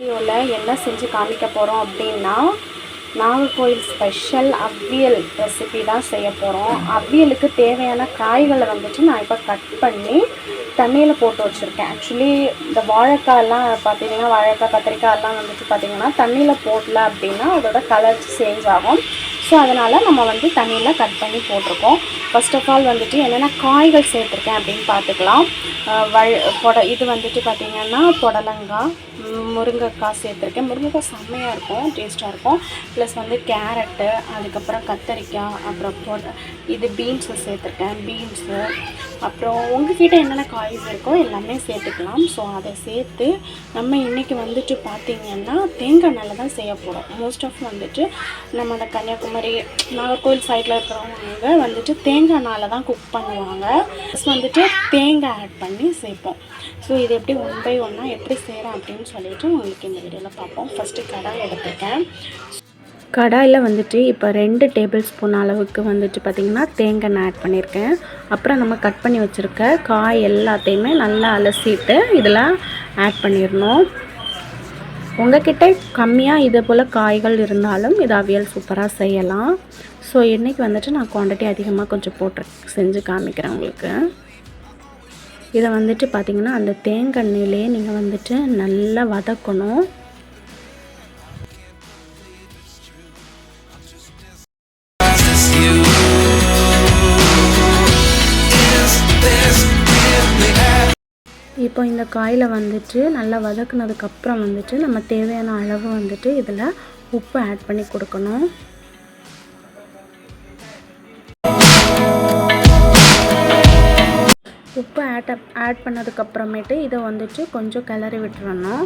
வீடியோவில் என்ன செஞ்சு காமிக்க போகிறோம் அப்படின்னா நாகர்கோயில் ஸ்பெஷல் அவ்வியல் ரெசிபி தான் செய்ய போகிறோம் அவ்வியலுக்கு தேவையான காய்களை வந்துட்டு நான் இப்போ கட் பண்ணி தண்ணியில் போட்டு வச்சுருக்கேன். ஆக்சுவலி இந்த வாழைக்காயெல்லாம் பார்த்தீங்கன்னா வாழைக்காய் கத்திரிக்காயெல்லாம் வந்துட்டு பார்த்தீங்கன்னா தண்ணியில் போடல அப்படின்னா அதோட கலர் சேஞ்ச் ஆகும். ஸோ அதனால் நம்ம வந்து தண்ணியில் கட் பண்ணி போட்டிருக்கோம். ஃபர்ஸ்ட் ஆஃப் ஆல் வந்துட்டு என்னென்ன காய்கள் சேர்த்துருக்கேன் அப்படின்னு பார்த்துக்கலாம். வழ பொட இது வந்துட்டு பார்த்திங்கன்னா புடலங்காய் முருங்கைக்காய் சேர்த்துருக்கேன். முருங்கைக்காய் செம்மையாக இருக்கும் டேஸ்ட்டாக இருக்கும். ப்ளஸ் வந்து கேரட்டு அதுக்கப்புறம் கத்தரிக்காய் அப்புறம் பொட இது பீன்ஸு சேர்த்துருக்கேன் பீன்ஸு அப்புறம் உங்ககிட்ட என்னென்ன காய்ஸ் இருக்கோ எல்லாமே சேர்த்துக்கலாம். ஸோ அதை சேர்த்து நம்ம இன்றைக்கி வந்துட்டு பார்த்திங்கன்னா தேங்காய் நல்லா தான் செய்ய போகிறோம் மோஸ்ட் ஆஃப் வந்துட்டு நம்ம அந்த கன்னியாகுமரி நாகர்கோவில் சைடில் இருக்கிறவங்க வந்துட்டு தேங்காய் எண்ணெயில் தான் குக் பண்ணுவாங்க. ப்ளஸ் வந்துட்டு தேங்காய் ஆட் பண்ணி சேர்ப்போம். ஸோ இது எப்படி ஒன் பை ஒன்னாக எப்படி செய்கிறேன் அப்படின்னு சொல்லிட்டு உங்களுக்கு இந்த வீடியோவில் பார்ப்போம். ஃபஸ்ட்டு கடாய் எடுத்துருக்கேன் கடாயில் வந்துட்டு இப்போ ரெண்டு டேபிள் ஸ்பூன் அளவுக்கு வந்துட்டு பார்த்திங்கன்னா தேங்காய் எண்ணெய் ஆட் பண்ணியிருக்கேன். அப்புறம் நம்ம கட் பண்ணி வச்சுருக்க காய் எல்லாத்தையுமே நல்லா அலசிட்டு இதெல்லாம் ஆட் பண்ணிடணும். உங்ககிட்ட கம்மியாக இதே போல் காய்கள் இருந்தாலும் இது அவியல் சூப்பராக செய்யலாம். ஸோ இன்றைக்கி வந்துட்டு நான் குவான்டிட்டி அதிகமாக கொஞ்சம் போட்டு செஞ்சு காமிக்கிறேன் உங்களுக்கு. இதை வந்துட்டு பார்த்திங்கன்னா அந்த தேங்காய் எண்ணெயிலே நீங்கள் வந்துட்டு நல்லா வதக்கணும். இப்போ இந்த காயில் வந்துட்டு நல்லா வதக்குனதுக்கப்புறம் வந்துட்டு நம்ம தேவையான அளவு வந்துட்டு இதில் உப்பு ஆட் பண்ணி கொடுக்கணும். உப்பு ஆட் ஆட் பண்ணதுக்கப்புறமேட்டு இதை வந்துட்டு கொஞ்சம் கிளறி விட்டுறணும்.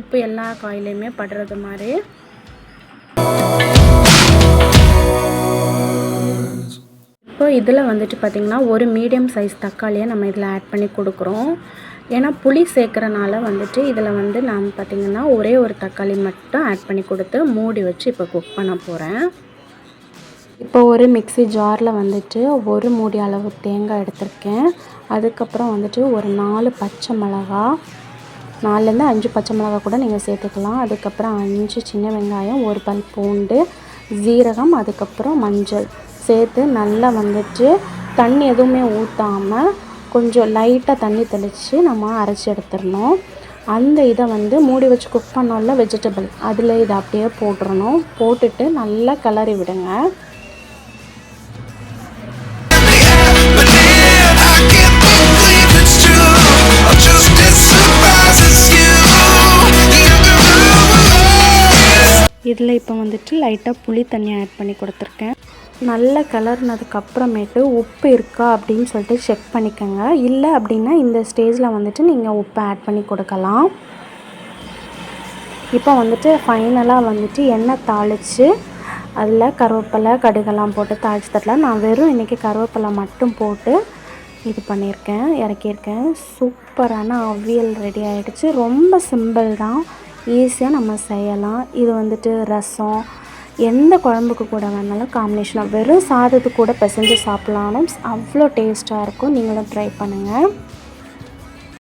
உப்பு எல்லா காயிலையுமே படுறது மாதிரி. இப்போ இதில் வந்துட்டு பார்த்திங்கன்னா ஒரு மீடியம் சைஸ் தக்காளியை நம்ம இதில் ஆட் பண்ணி கொடுக்குறோம். ஏன்னா புளி சேர்க்குறனால வந்துட்டு இதில் வந்து நான் பார்த்திங்கன்னா ஒரே ஒரு தக்காளி மட்டும் ஆட் பண்ணி கொடுத்து மூடி வச்சு இப்போ குக் பண்ண போகிறேன் இப்போ ஒரு மிக்ஸி ஜாரில் வந்துட்டு ஒரு மூடி அளவு தேங்காய் எடுத்திருக்கேன். அதுக்கப்புறம் வந்துட்டு ஒரு நாலு பச்சை மிளகா நாலுலேருந்து அஞ்சு பச்சை மிளகா கூட நீங்கள் சேர்த்துக்கலாம். அதுக்கப்புறம் அஞ்சு சின்ன வெங்காயம் ஒரு பல் பூண்டு ஜீரகம் அதுக்கப்புறம் மஞ்சள். சேர்த்து நல்லா வந்துட்டு தண்ணி எதுவுமே ஊற்றாமல் கொஞ்சம் லைட்டாக தண்ணி தெளித்து நம்ம அரைச்சி எடுத்துடணும். அந்த இதை வந்து மூடி வச்சு குக் பண்ணோம்ல வெஜிடபிள் அதில் இதை அப்படியே போட்டுறணும். போட்டுட்டு நல்லா கிளறி விடுங்க. இதில் இப்போ வந்துட்டு லைட்டாக புளி தண்ணி ஆட் பண்ணி கொடுத்துருக்கேன். நல்லா கிளறினதுக்கு உப்பு இருக்கா அப்படின்னு சொல்லிட்டு செக் பண்ணிக்கோங்க. இல்லை அப்படின்னா இந்த ஸ்டேஜில் வந்துட்டு நீங்கள் உப்பு ஆட் பண்ணி கொடுக்கலாம். இப்போ வந்துட்டு ஃபைனலாக வந்துட்டு எண்ணெய் தாளித்து அதில் கருவேப்பிலை கடுகெல்லாம் போட்டு தாளித்து தரலாம். நான் வெறும் இன்றைக்கி கருவேப்பிலை மட்டும் போட்டு இது பண்ணியிருக்கேன் இறக்கியிருக்கேன். சூப்பரான அவியல் ரெடி ஆகிடுச்சு ரொம்ப சிம்பிள் தான். ஈஸியாக நம்ம செய்யலாம். இது வந்துட்டு ரசம் எந்த குழம்புக்கு கூட வேணாலும் காம்பினேஷனாக வெறும் சாதத்துக்கு கூட பிசைஞ்சு சாப்பிட்லானும் அவ்வளோ டேஸ்ட்டாக இருக்கும். நீங்களும் ட்ரை பண்ணுங்கள்